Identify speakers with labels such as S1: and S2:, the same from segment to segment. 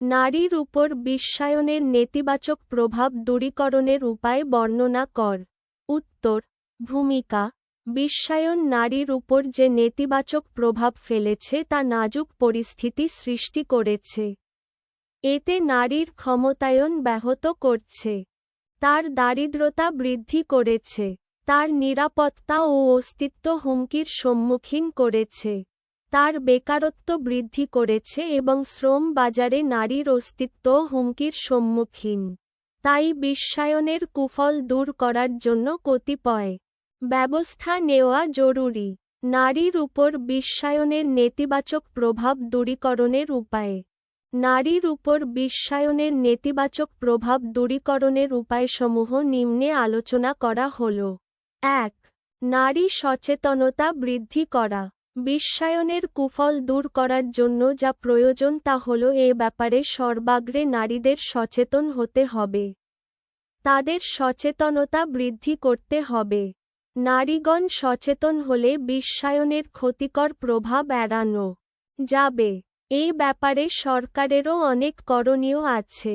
S1: নারীর উপর বিশ্বায়নের নেতিবাচক প্রভাব দূরীকরণের উপায় বর্ণনা কর। উত্তর, ভূমিকা, বিশ্বায়ন নারীর উপর যে নেতিবাচক প্রভাব ফেলেছে তা নাজুক পরিস্থিতি সৃষ্টি করেছে। এতে নারীর ক্ষমতায়ন ব্যাহত করছে। তার দারিদ্রতা বৃদ্ধি করেছে। তার নিরাপত্তা ও অস্তিত্ব হুমকির সম্মুখীন করেছে। তার বেকারত্ব বৃদ্ধি করেছে এবং শ্রম বাজারে নারীর অস্তিত্ব হুমকির সম্মুখীন। তাই বিশ্বায়নের কুফল দূর করার জন্য কতিপয় ব্যবস্থা নেওয়া জরুরি। নারীর উপর বিশ্বায়নের নেতিবাচক প্রভাব দূরীকরণের উপায়। নারীর উপর বিশ্বায়নের নেতিবাচক প্রভাব দূরীকরণের উপায়সমূহ নিম্নে আলোচনা করা হল। এক, নারী সচেতনতা বৃদ্ধি করা। বিশ্বায়নের কুফল দূর করার জন্য যা প্রয়োজন তা হল এ ব্যাপারে সর্বাগ্রে নারীদের সচেতন হতে হবে। তাদের সচেতনতা বৃদ্ধি করতে হবে। নারীগণ সচেতন হলে বিশ্বায়নের ক্ষতিকর প্রভাব এড়ানো যাবে। এই ব্যাপারে সরকারেরও অনেক করণীয় আছে।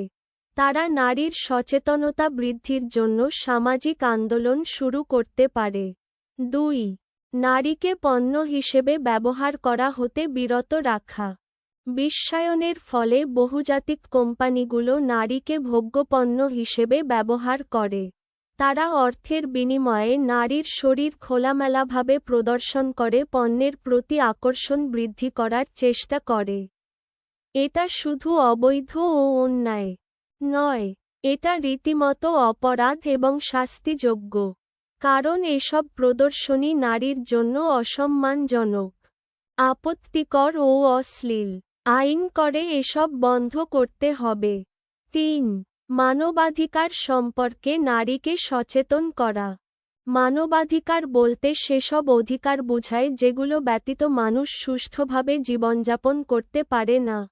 S1: তারা নারীর সচেতনতা বৃদ্ধির জন্য সামাজিক আন্দোলন শুরু করতে পারে। দুই নারীকে পণ্য হিসেবে ব্যবহার করা হতে বিরত রাখা। বিশ্বায়নের ফলে বহুজাতিক কোম্পানিগুলো নারীকে ভোগ্যপণ্য হিসেবে ব্যবহার করে। তারা অর্থের বিনিময়ে নারীর শরীর খোলামেলাভাবে প্রদর্শন করে, পণ্যের প্রতি আকর্ষণ বৃদ্ধি করার চেষ্টা করে। এটা শুধু অবৈধ ও অন্যায় নয়, এটা রীতিমতো অপরাধ এবং শাস্তিযোগ্য। কারণ এসব প্রদর্শনী নারীর জন্য অসম্মানজনক, আপত্তিকর ও অশ্লীল। আইন করে এসব বন্ধ করতে হবে। তিন, মানবাধিকার সম্পর্কে নারীকে সচেতন করা। মানবাধিকার বলতে সেসব অধিকার বোঝায় যেগুলো ব্যতীত মানুষ সুষ্ঠুভাবে জীবনযাপন করতে পারে না।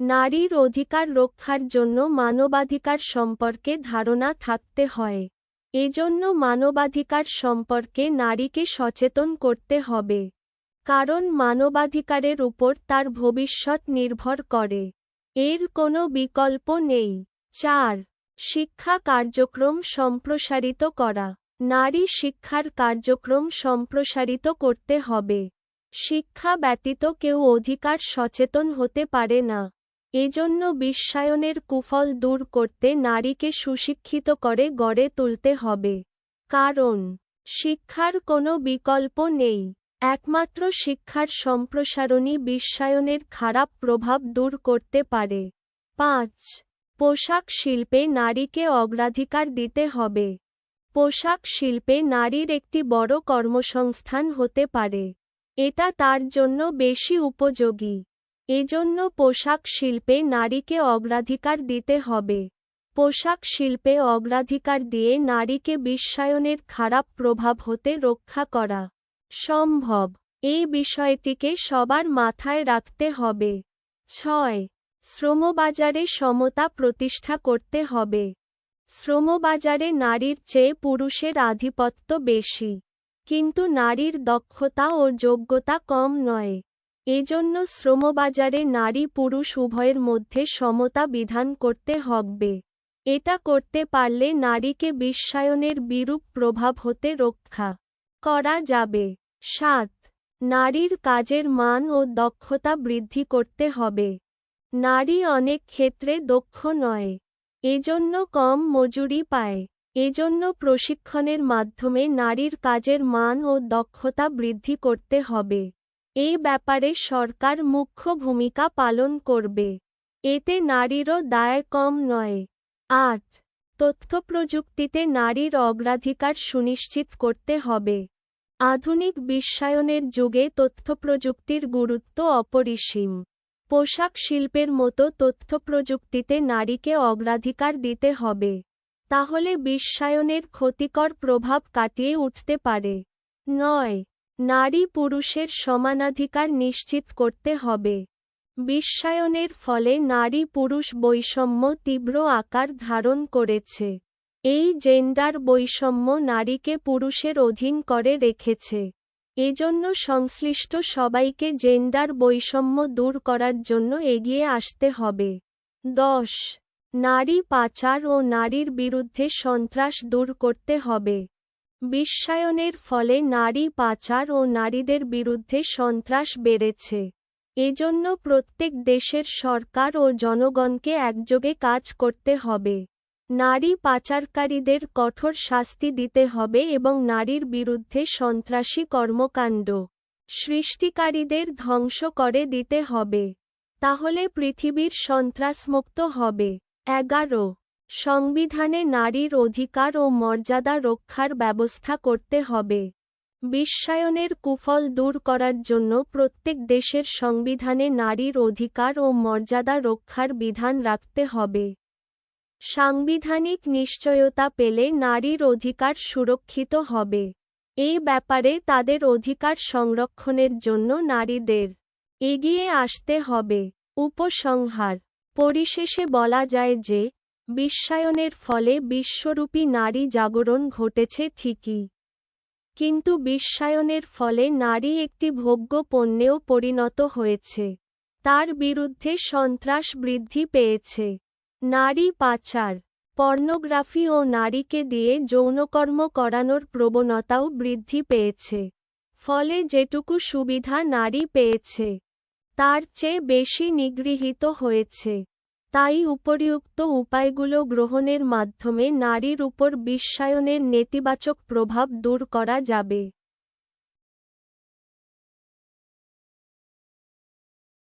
S1: নারীর অধিকার রক্ষার জন্য মানবাধিকার সম্পর্কে ধারণা থাকতে হয়। এজন্য মানবাধিকার সম্পর্কে নারীকে সচেতন করতে হবে, কারণ মানবাধিকারের উপর তার ভবিষ্যৎ নির্ভর করে। এর কোনো বিকল্প নেই। চার, শিক্ষা কার্যক্রম সম্প্রসারিত করা। নারী শিক্ষার কার্যক্রম সম্প্রসারিত করতে হবে। শিক্ষা ব্যতীত কেউ অধিকার সচেতন হতে পারে না। এজন্য বিশ্বায়নের কুফল দূর করতে নারীকে সুশিক্ষিত করে গড়ে তুলতে হবে। কারণ, শিক্ষার কোনো বিকল্প নেই। একমাত্র শিক্ষার সম্প্রসারণই বিশ্বায়নের খারাপ প্রভাব দূর করতে পারে। পাঁচ, পোশাক শিল্পে নারীকে অগ্রাধিকার দিতে হবে। পোশাক শিল্পে নারীর একটি বড় কর্মসংস্থান হতে পারে। এটা তার জন্য বেশি উপযোগী। এজন্য পোশাক শিল্পে নারীকে অগ্রাধিকার দিতে হবে। পোশাক শিল্পে অগ্রাধিকার দিয়ে নারীকে বিশ্বায়নের খারাপ প্রভাব হতে রক্ষা করা সম্ভব। এই বিষয়টিকে সবার মাথায় রাখতে হবে। ছয়, শ্রমবাজারে সমতা প্রতিষ্ঠা করতে হবে। শ্রমবাজারে নারীর চেয়ে পুরুষের আধিপত্য বেশি। কিন্তু নারীর দক্ষতা ও যোগ্যতা কম নয়। এজন্য শ্রমবাজারে নারী পুরুষ উভয়ের মধ্যে সমতা বিধান করতে হবে। এটা করতে পারলে নারীকে বিশ্বায়নের বিরূপ প্রভাব হতে রক্ষা করা যাবে। সাত, নারীর কাজের মান ও দক্ষতা বৃদ্ধি করতে হবে। নারী অনেক ক্ষেত্রে দক্ষ নয়, এজন্য কম মজুরি পায়। এজন্য প্রশিক্ষণের মাধ্যমে নারীর কাজের মান ও দক্ষতা বৃদ্ধি করতে হবে। এই ব্যাপারে সরকার মুখ্য ভূমিকা পালন করবে। এতে নারীরও দায় কম নয়। আট। তথ্যপ্রযুক্তিতে নারীর অগ্রাধিকার সুনিশ্চিত করতে হবে। আধুনিক বিশ্বায়নের যুগে তথ্যপ্রযুক্তির গুরুত্ব অপরিসীম। পোশাক শিল্পের মতো তথ্যপ্রযুক্তিতে নারীকে অগ্রাধিকার দিতে হবে। তাহলে বিশ্বায়নের ক্ষতিকর প্রভাব কাটিয়ে উঠতে পারে। নয়। নারী পুরুষের সমানাধিকার নিশ্চিত করতে হবে। বিশ্বায়নের ফলে নারী পুরুষ বৈষম্য তীব্র আকার ধারণ করেছে। এই জেন্ডার বৈষম্য নারীকে পুরুষের অধীন করে রেখেছে। এজন্য সংশ্লিষ্ট সবাইকে জেন্ডার বৈষম্য দূর করার জন্য এগিয়ে আসতে হবে। দশ। নারী পাচার ও নারীর বিরুদ্ধে সন্ত্রাস দূর করতে হবে। বিশ্বায়নের ফলে নারী পাচার ও নারীদের বিরুদ্ধে সন্ত্রাস বেড়েছে। এজন্য প্রত্যেক দেশের সরকার ও জনগণকে একযোগে কাজ করতে হবে। নারী পাচারকারীদের কঠোর শাস্তি দিতে হবে এবং নারীর বিরুদ্ধে সন্ত্রাসী কর্মকাণ্ড সৃষ্টিকারীদের ধ্বংস করে দিতে হবে। তাহলে পৃথিবীর সন্ত্রাসমুক্ত হবে। এগারো সংবিধানে নারীর অধিকার ও মর্যাদা রক্ষার ব্যবস্থা করতে হবে। বিশ্বায়নের কুফল দূর করার জন্য প্রত্যেক দেশের সংবিধানে নারীর অধিকার ও মর্যাদা রক্ষার বিধান রাখতে হবে। সাংবিধানিক নিশ্চয়তা পেলে নারীর অধিকার সুরক্ষিত হবে। এই ব্যাপারে তাদের অধিকার সংরক্ষণের জন্য নারীদের এগিয়ে আসতে হবে। উপসংহার, পরিশেষে বলা যায় যে বিশ্বায়নের ফলে বিশ্বরূপী নারী জাগরণ ঘটেছে ঠিকই। কিন্তু বিশ্বায়নের ফলে নারী একটি ভোগ্য পণ্যেও পরিণত হয়েছে। তার বিরুদ্ধে সন্ত্রাস বৃদ্ধি পেয়েছে। নারী পাচার, পর্নোগ্রাফি ও নারীকে দিয়ে যৌনকর্ম করানোর প্রবণতাও বৃদ্ধি পেয়েছে। ফলে যেটুকু সুবিধা নারী পেয়েছে, তার চেয়ে বেশি নিগৃহীত হয়েছে। তাই উপরিউক্ত উপায়গুলো গ্রহণের মাধ্যমে নারীর উপর বিশ্বায়নের নেতিবাচক প্রভাব দূর করা যাবে।